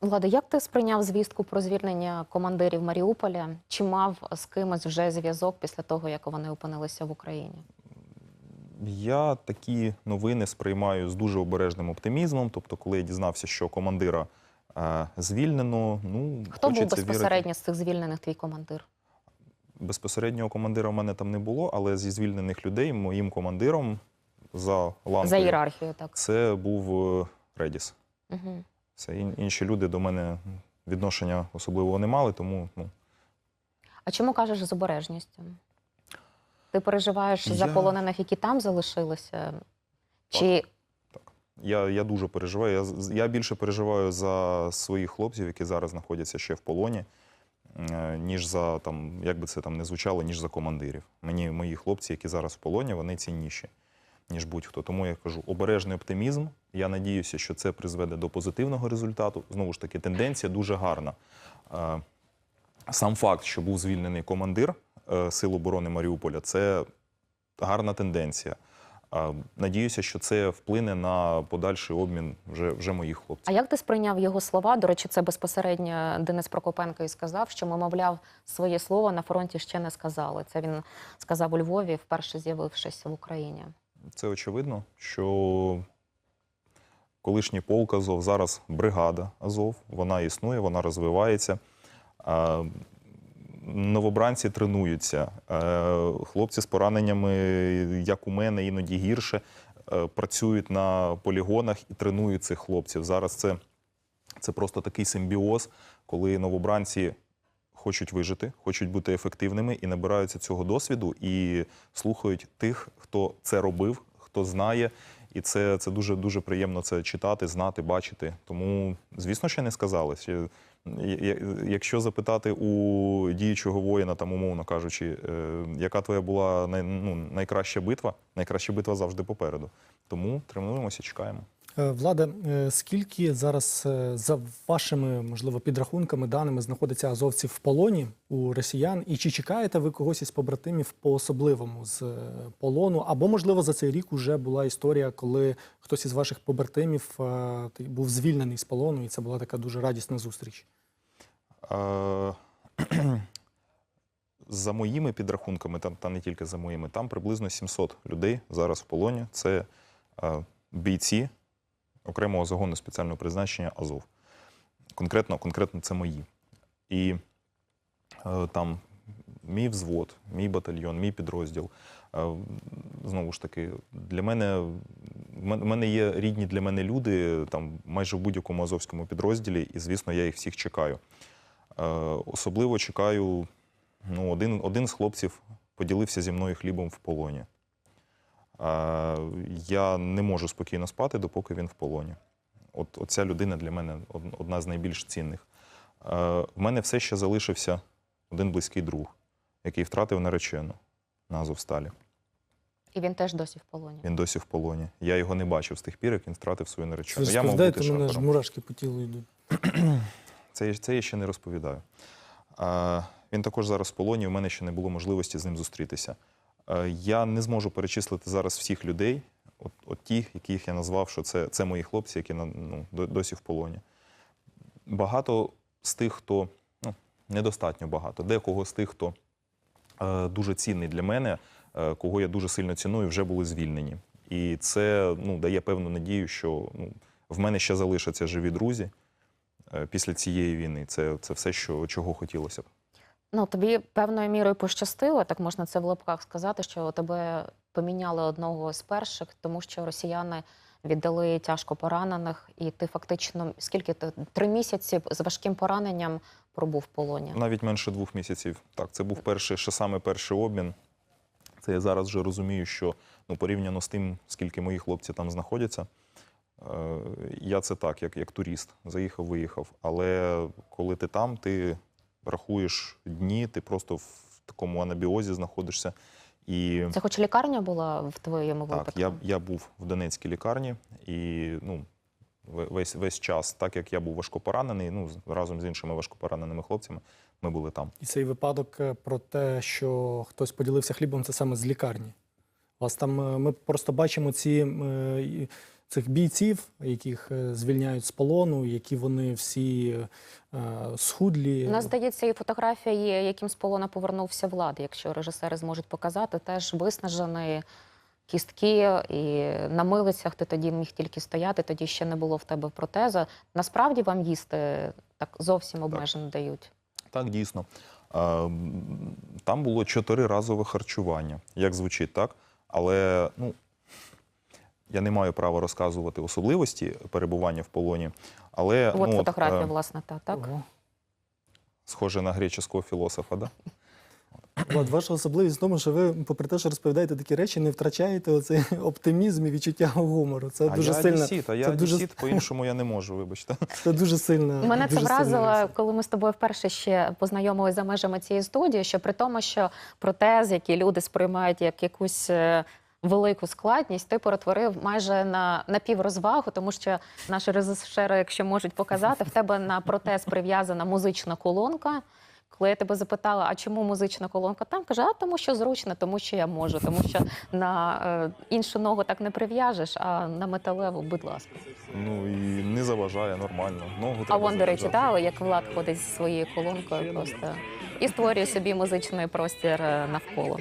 Влада, як ти сприйняв звістку про звільнення командирів Маріуполя? Чи мав з кимось вже зв'язок після того, як вони опинилися в Україні? Я такі новини сприймаю з дуже обережним оптимізмом. Тобто, коли я дізнався, що командира е, звільнено, ну Хто був хочеться вірити. безпосередньо з цих звільнених твій командир? Безпосереднього командира в мене там не було, але зі звільнених людей моїм командиром за ланкою За ієрархією, так. це був е, Редіс. Угу. Це інші люди до мене відношення особливого не мали, тому ну, А чому кажеш з обережністю? Ти переживаєш за полонених, які там залишилися? Чи Я, я дуже переживаю. Я, я більше переживаю за своїх хлопців, які зараз знаходяться ще в полоні, е, ніж за там, як би це там не звучало, ніж за командирів. Мені мої хлопці, які зараз в полоні, вони цінніші, ніж будь-хто. Тому я кажу, обережний оптимізм. Я надіюся, що це призведе до позитивного результату. Знову ж таки, тенденція дуже гарна. Е, Сам факт, що був звільнений командир е, Сил оборони Маріуполя, це гарна тенденція. Надіюся, що це вплине на подальший обмін вже, вже моїх хлопців. а як ти сприйняв його слова? До речі, це безпосередньо Денис Прокопенко і сказав, що ми, мовляв, своє слово на фронті ще не сказали. Це він сказав у Львові, вперше з'явившись в Україні. Це очевидно, що колишній полк Азов, зараз бригада Азов, вона існує, вона розвивається. Новобранці тренуються. Е, Хлопці з пораненнями, як у мене, іноді гірше, е, працюють на полігонах і тренують цих хлопців. Зараз це, це просто такий симбіоз, коли новобранці хочуть вижити, хочуть бути ефективними і набираються цього досвіду і слухають тих, хто це робив, хто знає. І це, це дуже дуже приємно це читати, знати, бачити. Тому, звісно, ще не сказали. Я- якщо запитати у діючого воїна, там умовно кажучи, е, яка твоя була най, ну, найкраща битва, найкраща битва завжди попереду. Тому тренуємося, чекаємо. Е, Влада, е, скільки зараз е, за вашими можливо підрахунками, даними знаходиться азовців в полоні у росіян? І чи чекаєте ви когось із побратимів по особливому з полону? Або можливо за цей рік вже була історія, коли хтось із ваших побратимів був звільнений з полону, і це була така дуже радісна зустріч? За моїми підрахунками, та, не тільки за моїми, там приблизно 700 людей зараз в полоні. Це бійці окремого загону спеціального призначення Азов. Конкретно, конкретно це мої. І е, там мій взвод, мій батальйон, мій підрозділ. Е, знову ж таки, для мене в мене є рідні для мене люди там майже в будь-якому азовському підрозділі, і звісно, я їх всіх чекаю. Е, Особливо чекаю. Ну, один, один з хлопців поділився зі мною хлібом в полоні. Я не можу спокійно спати, допоки він в полоні. От, от ця людина для мене одна з найбільш цінних. В мене все ще залишився один близький друг, який втратив наречену на Азовсталі. І він теж досі в полоні. Він досі в полоні. Я його не бачив з тих пір, як він втратив свою наречену. ж Я мав мене ж мурашки по тілу йдуть. Це, це я ще не розповідаю. Він також зараз в полоні, у мене ще не було можливості з ним зустрітися. А, я не зможу перечислити зараз всіх людей, от, от ті, яких я назвав, що це, це мої хлопці, які ну, досі в полоні. Багато з тих, хто ну, недостатньо багато, декого з тих, хто е, дуже цінний для мене, е, кого я дуже сильно ціную, вже були звільнені. І це ну, дає певну надію, що ну, в мене ще залишаться живі друзі е, після цієї війни. Це, це все, що, чого хотілося б. Ну, тобі певною мірою пощастило, так можна це в лапках сказати, що тебе поміняли одного з перших, тому що росіяни віддали тяжко поранених, і ти фактично скільки ти три місяці з важким пораненням пробув в полоні. Навіть менше двох місяців. Так, це був перший, ще саме перший обмін. Це я зараз вже розумію, що ну, порівняно з тим, скільки мої хлопці там знаходяться, е, я це так, як, як турист, заїхав, виїхав. Але коли ти там, ти рахуєш дні, ти просто в такому анабіозі знаходишся. І Це хоч лікарня була в твоєму так, випадку? я, я був в Донецькій лікарні, і ну, весь, весь час, так як я був важкопоранений, ну, разом з іншими важкопораненими хлопцями, ми були там. І цей випадок е, про те, що хтось поділився хлібом, це саме з лікарні. Вас там е, ми просто бачимо ці е, цих бійців, яких е, звільняють з полону, які вони всі е, схудлі. У нас, здається, і фотографія є, яким з полона повернувся влад, якщо режисери зможуть показати, теж виснажений, кістки, і на милицях ти тоді міг тільки стояти, тоді ще не було в тебе протеза. Насправді вам їсти так зовсім обмежено дають. Так, дійсно. Там було чотириразове харчування. Як звучить, так? Але ну, я не маю права розказувати особливості перебування в полоні. Але От ну, фотографія, е, власне, та так. Ого. схоже на греческого філософа, да? От ваша особливість в тому, що ви, попри те, що розповідаєте такі речі, не втрачаєте оцей оптимізм і відчуття гумору. Це а дуже я сильно. одесіт, а я це дуже- одесіт, по-іншому я не можу, вибачте. Це дуже сильно. Мене це дуже сильна вразило, коли ми з тобою вперше ще познайомилися за межами цієї студії, що при тому, що протез, який люди сприймають як якусь. Велику складність ти перетворив майже на напіврозвагу, тому що наші режисери, якщо можуть показати, в тебе на протез прив'язана музична колонка. Коли я тебе запитала, а чому музична колонка там, каже, а тому що зручно, тому що я можу, тому що на е, іншу ногу так не прив'яжеш, а на металеву, будь ласка. Ну і не заважає нормально. Ногу А треба вон, до речі, та, як Влад ходить зі своєю колонкою просто і створює собі музичний простір е, навколо.